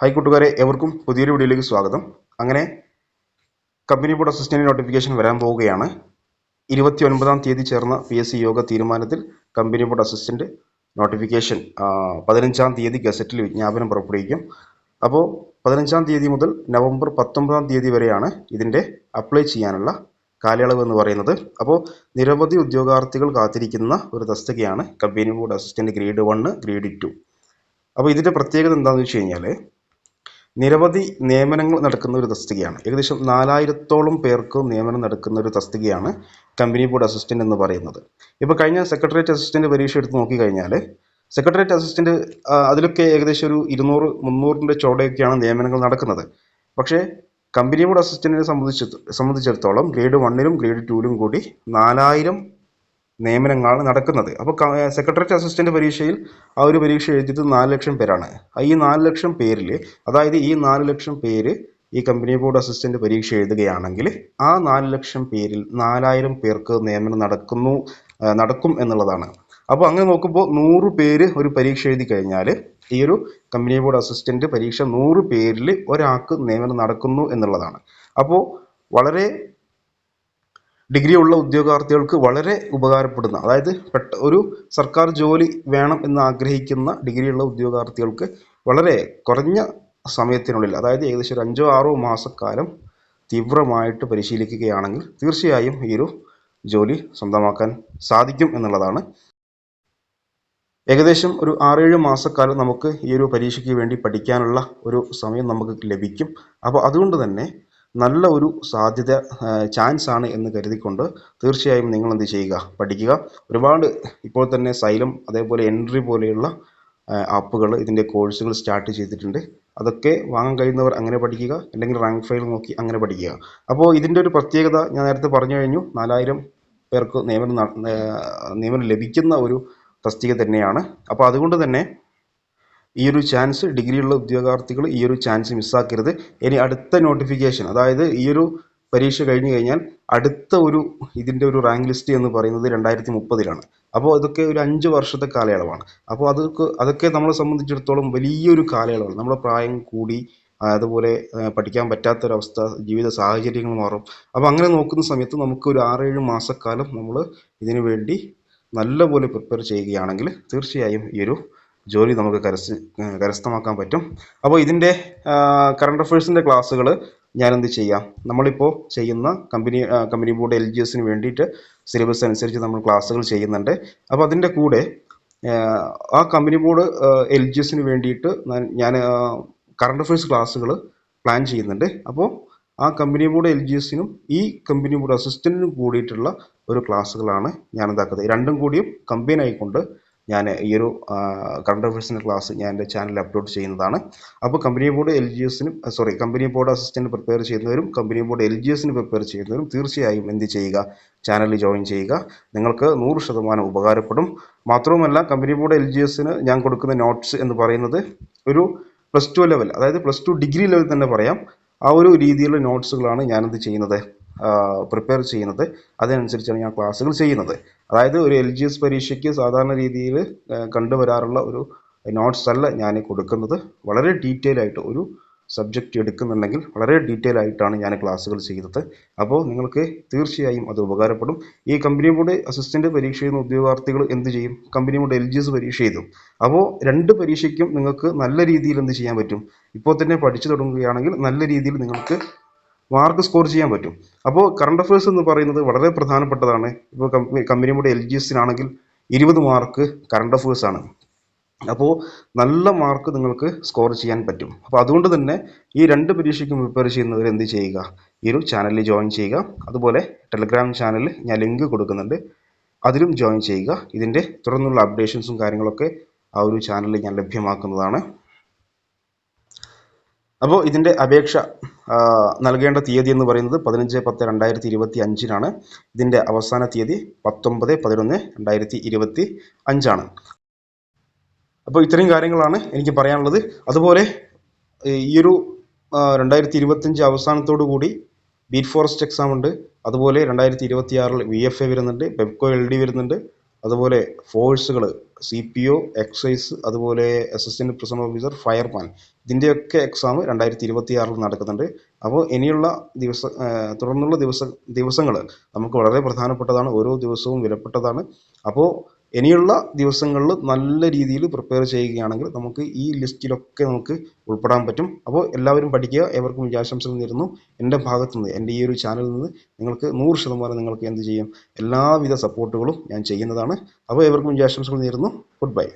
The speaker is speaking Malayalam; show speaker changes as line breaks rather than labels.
ഹായ് കൂട്ടുകാരെ എവർക്കും പുതിയൊരു വീഡിയോയിലേക്ക് സ്വാഗതം. അങ്ങനെ കമ്പനി ബോർഡ് അസിസ്റ്റന്റ് നോട്ടിഫിക്കേഷൻ വരാൻ പോവുകയാണ്. ഇരുപത്തി ഒൻപതാം തീയതി ചേർന്ന പി എസ് സി യോഗ തീരുമാനത്തിൽ കമ്പനി ബോർഡ് അസിസ്റ്റന്റ് നോട്ടിഫിക്കേഷൻ പതിനഞ്ചാം തീയതി ഗസറ്റിൽ വിജ്ഞാപനം പുറപ്പെടുവിക്കും. അപ്പോൾ പതിനഞ്ചാം തീയതി മുതൽ നവംബർ പത്തൊമ്പതാം തീയതി വരെയാണ് ഇതിന്റെ അപ്ലൈ ചെയ്യാനുള്ള കാലയളവ് എന്ന് പറയുന്നത്. അപ്പോൾ നിരവധി ഉദ്യോഗാർത്ഥികൾ കാത്തിരിക്കുന്ന ഒരു തസ്തികയാണ് company board assistant grade one grade two അപ്പോൾ ഇതിന്റെ പ്രത്യേകത എന്താണെന്ന് വെച്ച് കഴിഞ്ഞാൽ നിരവധി നിയമനങ്ങൾ നടക്കുന്ന ഒരു തസ്തികയാണ്. ഏകദേശം നാലായിരത്തോളം പേർക്ക് നിയമനം നടക്കുന്ന ഒരു തസ്തികയാണ് കമ്പനി ബോർഡ് അസിസ്റ്റന്റ് എന്ന് പറയുന്നത്. ഇപ്പോൾ കഴിഞ്ഞ സെക്രട്ടേറിയറ്റ് അസിസ്റ്റന്റ് പരീക്ഷ എടുത്ത് നോക്കിക്കഴിഞ്ഞാൽ സെക്രട്ടേറിയറ്റ് അസിസ്റ്റന്റ് അതിലൊക്കെ ഏകദേശം ഒരു ഇരുന്നൂറ് മുന്നൂറിന്റെ ചോടയൊക്കെയാണ് നിയമനങ്ങൾ നടക്കുന്നത്. പക്ഷേ കമ്പനി ബോർഡ് അസിസ്റ്റന്റിനെ സംബന്ധിച്ച് സംബന്ധിച്ചിടത്തോളം ഗ്രേഡ് വണ്ണിലും ഗ്രേഡ് ടുവിലും കൂടി നാലായിരം നിയമനങ്ങളാണ് നടക്കുന്നത്. അപ്പോൾ സെക്രട്ടറിയറ്റ് അസിസ്റ്റന്റ് പരീക്ഷയിൽ ആ ഒരു പരീക്ഷ എഴുതിയത് നാല് ലക്ഷം പേരാണ്. ഈ നാല് ലക്ഷം പേരിൽ അതായത് ഈ നാല് ലക്ഷം പേര് ഈ കമ്പനി ബോർഡ് അസിസ്റ്റന്റ് പരീക്ഷ എഴുതുകയാണെങ്കിൽ ആ നാല് ലക്ഷം പേരിൽ നാലായിരം പേർക്ക് നിയമനം നടക്കുന്നു നടക്കും എന്നുള്ളതാണ്. അപ്പോൾ അങ്ങനെ നോക്കുമ്പോൾ നൂറ് പേര് ഒരു പരീക്ഷ എഴുതി കഴിഞ്ഞാൽ ഈ ഒരു കമ്പനി ബോർഡ് അസിസ്റ്റന്റ് പരീക്ഷ നൂറ് പേരിൽ ഒരാൾക്ക് നിയമനം നടക്കുന്നു എന്നുള്ളതാണ്. അപ്പോൾ വളരെ ഡിഗ്രി ഉള്ള ഉദ്യോഗാർത്ഥികൾക്ക് വളരെ ഉപകാരപ്പെടുന്ന അതായത് പെട്ട ഒരു സർക്കാർ ജോലി വേണം എന്ന് ആഗ്രഹിക്കുന്ന ഡിഗ്രിയുള്ള ഉദ്യോഗാർത്ഥികൾക്ക് വളരെ കുറഞ്ഞ സമയത്തിനുള്ളിൽ അതായത് ഏകദേശം ഒരു അഞ്ചോ ആറോ മാസക്കാലം തീവ്രമായിട്ട് പരിശീലിക്കുകയാണെങ്കിൽ തീർച്ചയായും ഈ ഒരു ജോലി സ്വന്തമാക്കാൻ സാധിക്കും എന്നുള്ളതാണ്. ഏകദേശം ഒരു ആറേഴ് മാസക്കാലം നമുക്ക് ഈ ഒരു പരീക്ഷയ്ക്ക് വേണ്ടി പഠിക്കാനുള്ള ഒരു സമയം നമുക്ക് ലഭിക്കും. അപ്പോൾ അതുകൊണ്ട് തന്നെ നല്ല ഒരു സാധ്യത ചാൻസ് ആണ് എന്ന് കരുതിക്കൊണ്ട് തീർച്ചയായും നിങ്ങൾ എന്ത് ചെയ്യുക? പഠിക്കുക. ഒരുപാട് ഇപ്പോൾ തന്നെ സൈലം അതേപോലെ എൻട്രി പോലെയുള്ള ആപ്പുകൾ ഇതിന്റെ കോഴ്സുകൾ സ്റ്റാർട്ട് ചെയ്തിട്ടുണ്ട്. അതൊക്കെ വാങ്ങാൻ കഴിയുന്നവർ അങ്ങനെ പഠിക്കുക. അല്ലെങ്കിൽ റാങ്ക് ഫയൽ നോക്കി അങ്ങനെ പഠിക്കുക. അപ്പോൾ ഇതിന്റെ ഒരു പ്രത്യേകത ഞാൻ നേരത്തെ പറഞ്ഞു കഴിഞ്ഞു. നാലായിരം പേർക്ക് നിയമനം നിയമനം ലഭിക്കുന്ന ഒരു തസ്തിക തന്നെയാണ്. അപ്പോൾ അതുകൊണ്ട് തന്നെ ഈ ഒരു ചാൻസ് ഡിഗ്രിയുള്ള ഉദ്യോഗാർത്ഥികൾ ഈ ഒരു ചാൻസ് മിസ്സാക്കരുത് ഇനി അടുത്ത നോട്ടിഫിക്കേഷൻ അതായത് ഈ ഒരു പരീക്ഷ കഴിഞ്ഞു കഴിഞ്ഞാൽ അടുത്ത ഒരു ഇതിന്റെ ഒരു റാങ്ക് ലിസ്റ്റ് എന്ന് പറയുന്നത് രണ്ടായിരത്തി മുപ്പതിലാണ് അപ്പോൾ അതൊക്കെ ഒരു അഞ്ച് വർഷത്തെ കാലയളവാണ്. അപ്പോൾ അതൊക്കെ അതൊക്കെ നമ്മളെ സംബന്ധിച്ചിടത്തോളം വലിയൊരു കാലയളവാണ്. നമ്മുടെ പ്രായം കൂടി അതുപോലെ പഠിക്കാൻ പറ്റാത്തൊരവസ്ഥ ജീവിത സാഹചര്യങ്ങൾ മാറും. അപ്പോൾ അങ്ങനെ നോക്കുന്ന സമയത്ത് നമുക്ക് ഒരു ആറേഴ് മാസക്കാലം നമ്മൾ ഇതിനു വേണ്ടി നല്ലപോലെ പ്രിപ്പയർ ചെയ്യുകയാണെങ്കിൽ തീർച്ചയായും ഈ ഒരു ജോലി നമുക്ക് കരസ്ഥ കരസ്ഥമാക്കാൻ പറ്റും. അപ്പോൾ ഇതിന്റെ കറണ്ട് അഫയേഴ്സിന്റെ ക്ലാസ്സുകൾ ഞാൻ എന്ത് ചെയ്യാം? നമ്മളിപ്പോൾ ചെയ്യുന്ന company company board L G എസിന് വേണ്ടിയിട്ട് സിലബസ് അനുസരിച്ച് നമ്മൾ ക്ലാസ്സുകൾ ചെയ്യുന്നുണ്ട്. അപ്പോൾ അതിന്റെ കൂടെ ആ കമ്പനി ബോർഡ് എൽ ജി എസിന് വേണ്ടിയിട്ട് ഞാൻ കറണ്ട് അഫയേഴ്സ് ക്ലാസ്സുകൾ പ്ലാൻ ചെയ്യുന്നുണ്ട്. അപ്പോൾ ആ കമ്പനി ബോർഡ് എൽ ജി എസിനും ഈ കമ്പനി ബോർഡ് അസിസ്റ്റന്റിനും കൂടിയിട്ടുള്ള ഒരു ക്ലാസ്സുകളാണ് ഞാൻ എന്താക്കുന്നത് രണ്ടും കൂടിയും കമ്പൈൻ ആയിക്കൊണ്ട് ഞാൻ ഈ ഒരു കറണ്ട് അഫയേഴ്സിന്റെ ക്ലാസ് ഞാൻ എന്റെ ചാനലിൽ അപ്ലോഡ് ചെയ്യുന്നതാണ്. അപ്പോൾ company board L G എസിനും sorry company board assistant prepare ചെയ്യുന്നവരും കമ്പനി ബോർഡ് എൽ ജി എസിന് പ്രിപ്പയർ ചെയ്യുന്നവരും തീർച്ചയായും എന്ത് ചെയ്യുക? ചാനലിൽ ജോയിൻ ചെയ്യുക. നിങ്ങൾക്ക് നൂറ് ശതമാനം ഉപകാരപ്പെടും. മാത്രവുമല്ല കമ്പനി ബോർഡ് എൽ ജി എസിന് ഞാൻ കൊടുക്കുന്ന നോട്ട്സ് എന്ന് പറയുന്നത് ഒരു പ്ലസ് ടു ലെവൽ അതായത് പ്ലസ് ടു ഡിഗ്രി ലെവൽ തന്നെ പറയാം. ആ ഒരു രീതിയിലുള്ള നോട്ട്സുകളാണ് ഞാനെന്ത് ചെയ്യുന്നത്? പ്രിപ്പയർ ചെയ്യുന്നത്. അതിനനുസരിച്ചാണ് ഞാൻ ക്ലാസ്സുകൾ ചെയ്യുന്നത്. അതായത് ഒരു എൽ ജി എസ് പരീക്ഷയ്ക്ക് സാധാരണ രീതിയിൽ കണ്ടുവരാറുള്ള ഒരു നോട്ട്സ് അല്ല ഞാൻ കൊടുക്കുന്നത്. വളരെ ഡീറ്റെയിൽ ആയിട്ട് ഒരു സബ്ജക്റ്റ് എടുക്കുന്നുണ്ടെങ്കിൽ വളരെ ഡീറ്റെയിൽ ആയിട്ടാണ് ഞാൻ ക്ലാസ്സുകൾ ചെയ്തത്. അപ്പോൾ നിങ്ങൾക്ക് തീർച്ചയായും അത് ഉപകാരപ്പെടും. ഈ കമ്പനി ബോർഡ് അസിസ്റ്റന്റ് പരീക്ഷ ചെയ്യുന്ന ഉദ്യോഗാർത്ഥികൾ എന്ത് ചെയ്യും? Company board L G S പരീക്ഷ ചെയ്തു അപ്പോൾ രണ്ട് പരീക്ഷയ്ക്കും നിങ്ങൾക്ക് നല്ല രീതിയിൽ എന്ത് ചെയ്യാൻ പറ്റും? ഇപ്പോൾ തന്നെ പഠിച്ചു തുടങ്ങുകയാണെങ്കിൽ നല്ല രീതിയിൽ നിങ്ങൾക്ക് മാർക്ക് സ്കോർ ചെയ്യാൻ പറ്റും. അപ്പോൾ കറണ്ട് അഫയേഴ്സ് എന്ന് പറയുന്നത് വളരെ പ്രധാനപ്പെട്ടതാണ്. ഇപ്പോൾ company company board L G എസിനാണെങ്കിൽ ഇരുപത് മാർക്ക് കറണ്ട് അഫയേഴ്സ് ആണ്. അപ്പോൾ നല്ല മാർക്ക് നിങ്ങൾക്ക് സ്കോർ ചെയ്യാൻ പറ്റും. അപ്പോൾ അതുകൊണ്ട് തന്നെ ഈ രണ്ട് പരീക്ഷയ്ക്കും പ്രിപ്പയർ ചെയ്യുന്നവർ എന്ത് ചെയ്യുക? ഈ ഒരു ചാനലിൽ ജോയിൻ ചെയ്യുക. അതുപോലെ ടെലഗ്രാം ചാനലിൽ ഞാൻ ലിങ്ക് കൊടുക്കുന്നുണ്ട്. അതിലും ജോയിൻ ചെയ്യുക. ഇതിന്റെ തുടർന്നുള്ള അപ്ഡേഷൻസും കാര്യങ്ങളൊക്കെ ആ ഒരു ചാനലിൽ ഞാൻ ലഭ്യമാക്കുന്നതാണ്. അപ്പോൾ ഇതിന്റെ അപേക്ഷ നൽകേണ്ട തീയതി എന്ന് പറയുന്നത് പതിനഞ്ച് പത്ത് രണ്ടായിരത്തി ഇരുപത്തി അഞ്ചിനാണ്. ഇതിന്റെ അവസാന തീയതി പത്തൊമ്പത് പതിനൊന്ന് രണ്ടായിരത്തി ഇരുപത്തി അഞ്ചാണ്. അപ്പോൾ ഇത്രയും കാര്യങ്ങളാണ് എനിക്ക് പറയാനുള്ളത്. അതുപോലെ ഈ ഒരു രണ്ടായിരത്തി ഇരുപത്തഞ്ച് അവസാനത്തോടു കൂടി ബീറ്റ് ഫോറസ്റ്റ് എക്സാം ഉണ്ട് അതുപോലെ രണ്ടായിരത്തി ഇരുപത്തി ആറിൽ വി എഫ് എ വരുന്നുണ്ട് പെപ്കോ എൽ ഡി വരുന്നുണ്ട്. അതുപോലെ ഫോഴ്സുകൾ സി പി ഒ എക്സൈസ് അതുപോലെ അസിസ്റ്റന്റ് പ്രിസൺ ഓഫീസർ ഫയർമാൻ ഇതിന്റെയൊക്കെ എക്സാം രണ്ടായിരത്തി ഇരുപത്തി ആറിൽ നടക്കുന്നുണ്ട്. അപ്പോൾ ഇനിയുള്ള ദിവസ തുടർന്നുള്ള ദിവസ ദിവസങ്ങൾ നമുക്ക് വളരെ പ്രധാനപ്പെട്ടതാണ്. ഓരോ ദിവസവും വിലപ്പെട്ടതാണ്. അപ്പോൾ ഇനിയുള്ള ദിവസങ്ങളിൽ നല്ല രീതിയിൽ പ്രിപ്പയർ ചെയ്യുകയാണെങ്കിൽ നമുക്ക് ഈ ലിസ്റ്റിലൊക്കെ നമുക്ക് ഉൾപ്പെടാൻ പറ്റും. അപ്പോൾ എല്ലാവരും പഠിക്കുക. ഏവർക്കും വിജയാശംസകൾ നേരുന്നു. എന്റെ ഭാഗത്തു നിന്ന് എന്റെ ഈ ഒരു ചാനലിൽ നിന്ന് നിങ്ങൾക്ക് നൂറ് ശതമാനം നിങ്ങൾക്ക് എന്ത് ചെയ്യും? എല്ലാവിധ സപ്പോർട്ടുകളും ഞാൻ ചെയ്യുന്നതാണ്. അപ്പോൾ ഏവർക്കും വിജയാശംസകൾ നേരുന്നു. Good bye